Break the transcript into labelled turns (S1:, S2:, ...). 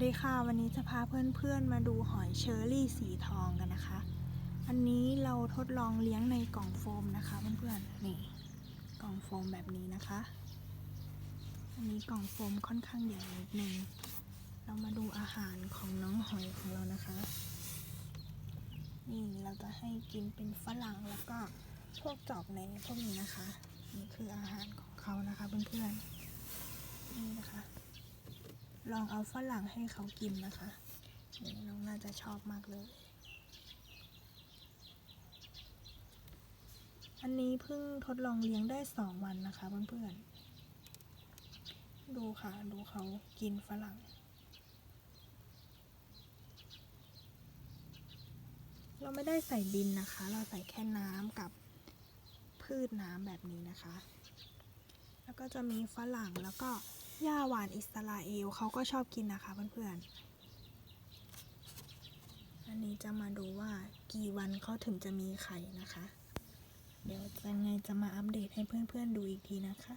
S1: สดีค่ะวันนี้จะพาเพื่อนๆมาดูหอยเชอรี่สีทองกันนะคะ อันนี้เราทดลองเลี้ยงในกล่องโฟมนะคะเพื่อนๆนี่กล่องโฟมแบบนี้นะคะ อันนี้กล่องโฟมค่อนข้างใหญ่นิดนึงเรามาดูอาหารของน้องหอยของเรานะคะนี่เราจะให้กินเป็นฝรั่งแล้วก็พวกจอกในพวกนี้นะคะ นี่คืออาหารของเขานะคะเพื่อนๆ ลองเอาฝรั่งให้เขากินนะคะนี่น้องน่าจะชอบมากเลย อันนี้เพิ่งทดลองเลี้ยงได้สองวันนะคะเพื่อนๆ ดูค่ะ ดูเขากินฝรั่ง เราไม่ได้ใส่ดินนะคะ เราใส่แค่น้ำกับพืชน้ำแบบนี้นะคะ แล้วก็จะมีฝรั่งแล้วก็ หญ้าหวานอิสราเอลเขาก็ชอบกินนะคะเพื่อนๆ อันนี้จะมาดูว่ากี่วันเขาถึงจะมีไข่นะคะ เดี๋ยวจะไงจะมาอัปเดตให้เพื่อนๆดูอีกทีนะคะ